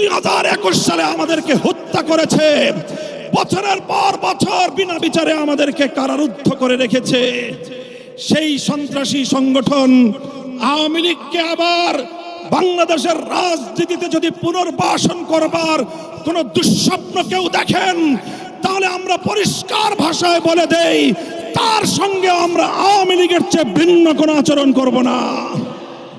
দুই হাজার একুশ সালে আমাদেরকে হত্যা করেছে। বছরের পর বছর বিনা বিচারে আমাদেরকে কারারুদ্ধ করে রেখেছে। সেই সন্ত্রাসী সংগঠন আওয়ামী লীগকে আবার বাংলাদেশের রাজনীতিতে যদি পুনর্বাসন করবার কোন দুঃস্বপ্ন কেউ দেখেন, তাহলে আমরা পরিষ্কার ভাষায় বলে দেই, তার সঙ্গে আমরা আওয়ামী লীগের চেয়ে ভিন্ন কোনো আচরণ করব না।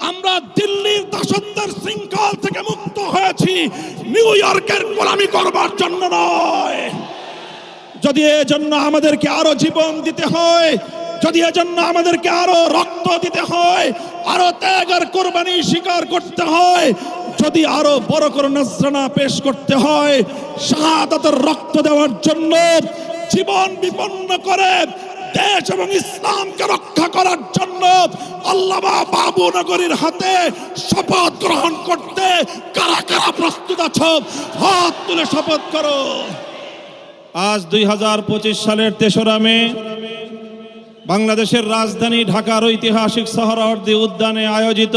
আমরা দিল্লির দাসত্বের শৃঙ্খল থেকে মুক্ত হয়েছি। নিউ ইয়র্কের গোলামি করবার জন্য নয়। যদি এজন্য আমাদেরকে আরও জীবন দিতে হয়, যদি এজন্য আমাদেরকে আরও রক্ত দিতে হয়, আরও ত্যাগ আর কোরবানি স্বীকার করতে হয়, যদি আরও বড় করে নজরানা পেশ করতে হয়, শাহাদাতের রক্ত দেওয়ার জন্য জীবন বিপন্ন করে দেশ এবং ইসলামকে রক্ষা করার জন্য আল্লামা বাবু নগরীর হাতে শপথ গ্রহণ করতে কারা কারা প্রস্তুত আছো? হাত তুলে শপথ করো। আজ দুই হাজার পঁচিশ সালের তেসরা মে, বাংলাদেশের রাজধানী ঢাকার ঐতিহাসিক সহরাওয়ার্দী উদ্যানে আয়োজিত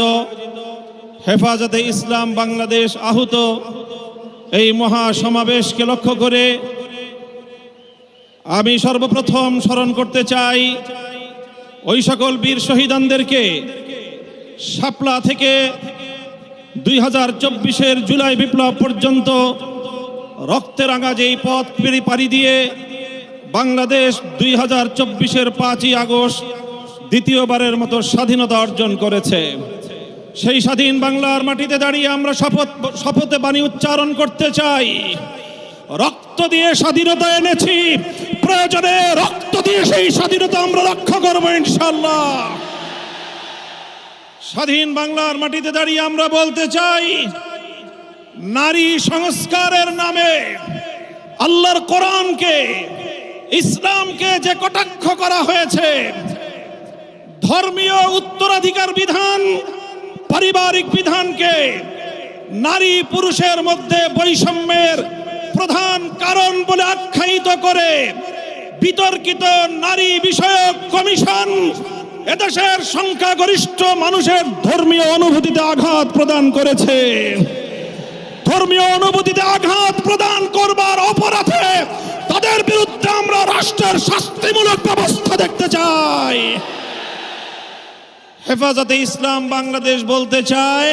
হেফাজতে ইসলাম বাংলাদেশ আহুত এই মহা সমাবেশকে লক্ষ্য করে আমি সর্বপ্রথম স্মরণ করতে চাই ওই সকল বীর শহীদানদেরকে শাপলা থেকে দুই হাজার চব্বিশের জুলাই বিপ্লব পর্যন্ত রক্তে রাঙা যেই পথ পাড়ি দিয়ে বাংলাদেশ দুই হাজার চব্বিশের পাঁচই আগস্ট দ্বিতীয়বারের মতো স্বাধীনতা অর্জন করেছে। সেই স্বাধীন বাংলার মাটিতে দাঁড়িয়ে আমরা শপথ শপথে বাণী উচ্চারণ করতে চাই। রক্ত দিয়ে স্বাধীনতা এনেছি। প্রয়োজনে রক্ত দিয়ে সেই স্বাধীনতা আমরা রক্ষা করব ইনশাল্লাহ স্বাধীন বাংলার মাটিতে দাঁড়িয়ে আমরা বলতে চাই, নারী সংস্কারের নামে আল্লাহর কোরআনকে, ইসলামকে যে কটাক্ষ করা হয়েছে, ধর্মীয় উত্তরাধিকার বিধান, পারিবারিক বিধানকে নারী পুরুষের মধ্যে বৈষম্যের প্রধান কারণ বলে আখ্যায়িত করে বিতর্কিত নারী বিষয়ক কমিশন, এদেশের সংখ্যাগরিষ্ঠ মানুষের ধর্মীয় অনুভূতিতে আঘাত প্রদান করেছে। ধর্মীয় অনুভূতিতে আঘাত প্রদান করবার অপরাধে তাদের বিরুদ্ধে আমরা রাষ্ট্রের শাস্তিমূলক ব্যবস্থা দেখতে চাই। হেফাজতে ইসলাম বাংলাদেশ বলতে চায়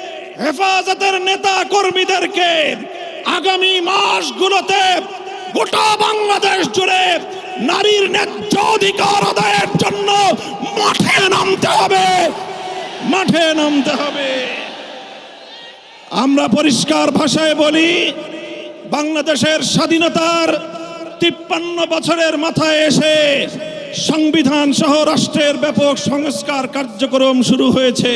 হেফাজতের নেতা কর্মীদেরকে আগামী মাসগুলোতে গোটা বাংলাদেশ জুড়ে নারীর ন্যায্য অধিকার আদায়ের জন্য মাঠে নামতে হবে। মাঠে নামতে হবে। আমরা পরিষ্কার ভাষায় বলি, বাংলাদেশের স্বাধীনতার তিপ্পান্ন বছরের মাথায় এসে সংবিধান সহ রাষ্ট্রের ব্যাপক সংস্কার কার্যক্রম শুরু হয়েছে।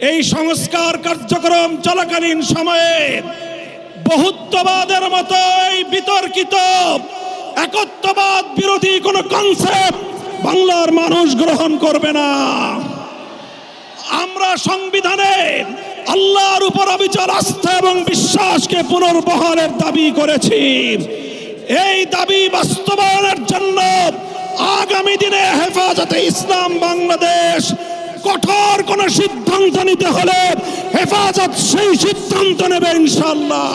এই সংস্কার কার্যক্রম চলাকালীন সময়ে বহুত্ববাদের মতো এই বিতর্কিত, একত্ববাদ বিরোধী কোনো কনসেপ্ট বাংলার মানুষ গ্রহণ করবে না। আমরা সংবিধানে আল্লাহর উপর অবিচল আস্থা এবং বিশ্বাসকে পুনর্বহারের দাবি করেছি। এই দাবি বাস্তবায়নের জন্য আগামী দিনে হেফাজতে ইসলাম বাংলাদেশ কঠোর কোন সিদ্ধান্ত নিতে হলে হেফাজত সেই সিদ্ধান্ত নেবে ইনশাল্লাহ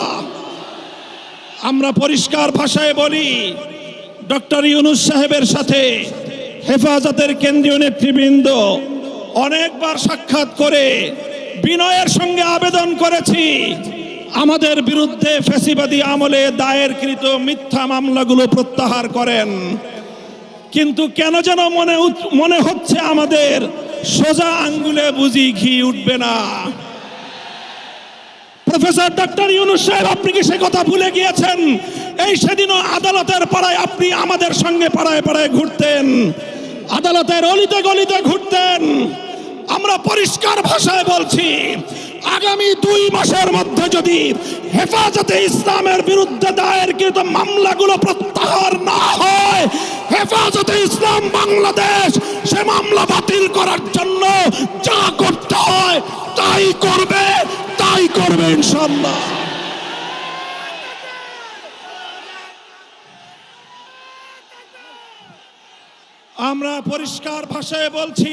আমরা পরিষ্কার ভাষায় বলি, ডক্টর ইউনুস সাহেবের সাথে হেফাজতের কেন্দ্রীয় নেতৃবৃন্দ অনেকবার সাক্ষাৎ করে বিনয়ের সঙ্গে আবেদন করেছি, আমাদের বিরুদ্ধে ফেসিবাদী আমলে দায়েরকৃত মিথ্যা মামলাগুলো প্রত্যাহার করেন। কিন্তু কেন যেন মনে মনে হচ্ছে আমাদের সোজা আঙ্গুলে বুঝি ঘি উঠবে না। প্রফেসর ডক্টর ইউনুস সাহেব, আপনি কি সে কথা ভুলে গিয়েছেন? এই সেদিনও আদালতের পাড়ায় আপনি আমাদের সঙ্গে পাড়ায় পাড়ায় ঘুরতেন। আদালতের অলিতে গলিতে ঘুরতেন। আমরা পরিষ্কার ভাষায় বলছি আগামী দুই মাসের মধ্যে যদি হেফাজতে ইসলামের বিরুদ্ধে দায়েরকৃত মামলাগুলো প্রত্যাহার না হয়, হেফাজতে ইসলাম বাংলাদেশ সে মামলা বাতিল করার জন্য যা করতে হয় তাই করবে তাই করবে ইনশাল্লাহ আমরা পরিষ্কার ভাষায় বলছি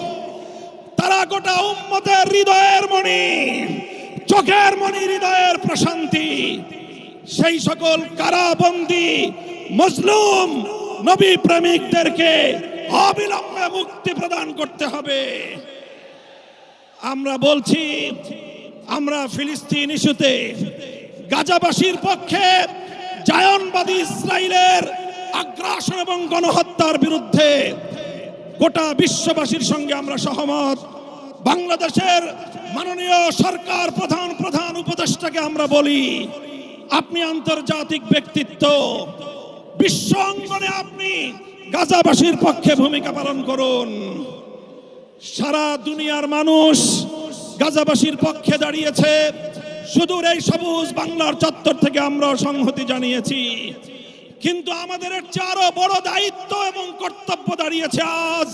তারা গোটা উম্মতের হৃদয়ের মণি, চোখের মণি, হৃদয়ের প্রশান্তি। সেই সকল কারাবন্দি, মজলুম, নবী প্রেমিকদেরকে অবিলম্বে মুক্তি প্রদান করতে হবে। আমরা বলছি, আমরা ফিলিস্তিন ইস্যুতে গাজাবাসীর পক্ষে জায়নবাদী ইসরায়েলের আগ্রাসন এবং গণহত্যার বিরুদ্ধে গোটা বিশ্ববাসীর সঙ্গে আমরা সহমত। বাংলাদেশের মাননীয় সরকার প্রধান প্রধান উপদেষ্টাকে আমরা বলি, আপনি আন্তর্জাতিক ব্যক্তিত্ব। বিশ্ব অঙ্গনে আপনি গাজাবাসীর পক্ষে ভূমিকা পালন করুন। সারা দুনিয়ার মানুষ গাজাবাসীর পক্ষে দাঁড়িয়েছে। সুদূর এই সবুজ বাংলার চত্বর থেকে আমরা সংহতি জানিয়েছি। কিন্তু আমাদের আরও বড় দায়িত্ব এবং কর্তব্য দাঁড়িয়েছে আজ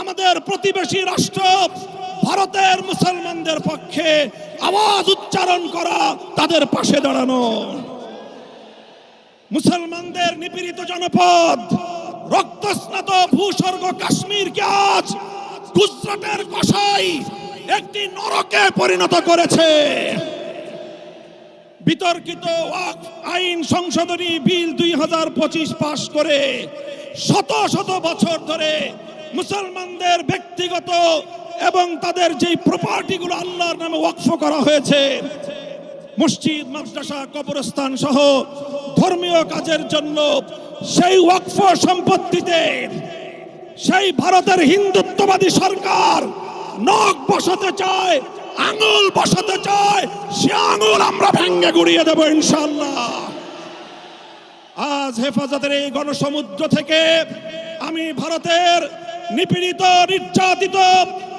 আমাদের প্রতিবেশী রাষ্ট্র ভারতের মুসলমানদের পক্ষে আওয়াজ উচ্চারণ করা তাদের পাশে দাঁড়ানো। মুসলমানদের নিপীড়িত জনপদ, রক্তস্নাত ভূস্বর্গ কাশ্মীরকে আজ গুজরাটের কসাই একটি নরকে পরিণত করেছে। বিতর্কিত আইন সংশোধনী বিল দুই হাজার পঁচিশ পাশ করে শত শত বছর ধরে মুসলমানদের ব্যক্তিগত এবং তাদের যেই প্রপার্টিগুলো আল্লাহর নামে ওয়াকফ করা হয়েছে, মসজিদ, মাদ্রাসা, কবরস্থান সহ ধর্মীয় কাজের জন্য সেই ওয়াকফ সম্পত্তিতে সেই ভারতের হিন্দুত্ববাদী সরকার নখ বসাতে চায়, আঙুল বসাতে চায়, সে আঙুল আমরা ভেঙ্গে গুড়িয়ে দেবো ইনশাল্লাহ আজ হেফাজতের এই গণসমুদ্র থেকে আমি ভারতের নিপীড়িত, নির্যাতিত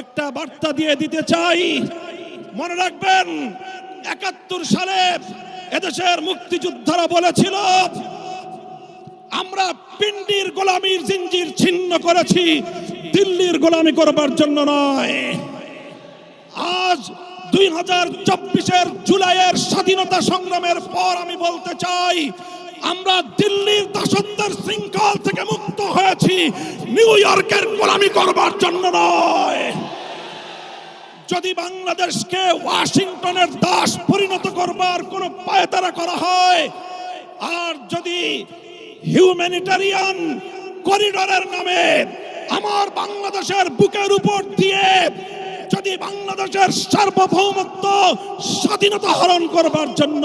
একটা বার্তা দিয়ে দিতে চাই। মনে রাখবেন, একাত্তর সালে এদেশের মুক্তিযোদ্ধারা বলেছিল, আমরা পিন্ডির গোলামির জিঞ্জির ছিন্ন করেছি, দিল্লির গোলামি করবার জন্য নয়। আজ দুই হাজার চব্বিশের জুলাইয়ের স্বাধীনতা সংগ্রামের পর আমি বলতে চাই আমরা দিল্লির দাসত্বের শৃঙ্খল থেকে মুক্ত হয়েছি। নিউ ইয়র্কের গোলামি করবার জন্য নয়। যদি বাংলাদেশকে ওয়াশিংটনের দাস পরিণত করবার কোনো পায়তারা করা হয়, আর যদি হিউম্যানিটারিয়ান করিডরের নামে আমার বাংলাদেশের বুকের উপর দিয়ে যদি বাংলাদেশের সার্বভৌমত্ব স্বাধীনতা হরণ করবার জন্য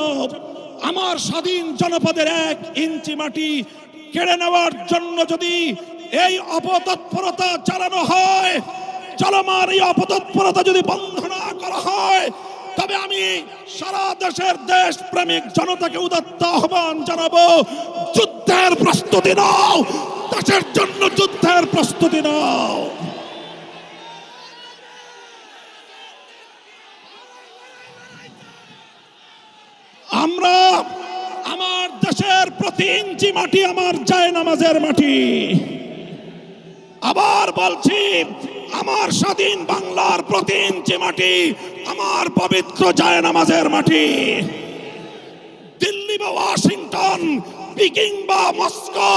আমার স্বাধীন জনপদের এক ইঞ্চি মাটি কেড়ে নেওয়ার জন্য যদি এই অপতৎপরতা চালানো হয় চলমান এই অপতৎপরতা যদি বন্ধ না করা হয়, তবে আমি সারা দেশের দেশ প্রেমিক জনতাকে উদাত্ত আহ্বান জানাব, যুদ্ধের প্রস্তুতি নাও, দেশের জন্য যুদ্ধের প্রস্তুতি নাও। আমরা আমার দেশের প্রতি ইঞ্চি মাটি আমার যায় নামাজের মাটি। আবার বলছি, আমার স্বাধীন বাংলার প্রতি ইঞ্চি মাটি আমার পবিত্র যায় নামাজের মাটি। দিল্লি বা ওয়াশিংটন, পিকিং বা মস্কো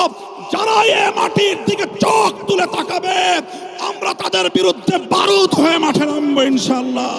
যারা এ মাটির দিকে চোখ তুলে তাকাবে, আমরা তাদের বিরুদ্ধে বারুদ হয়ে মাঠে নামবো ইনশাল্লাহ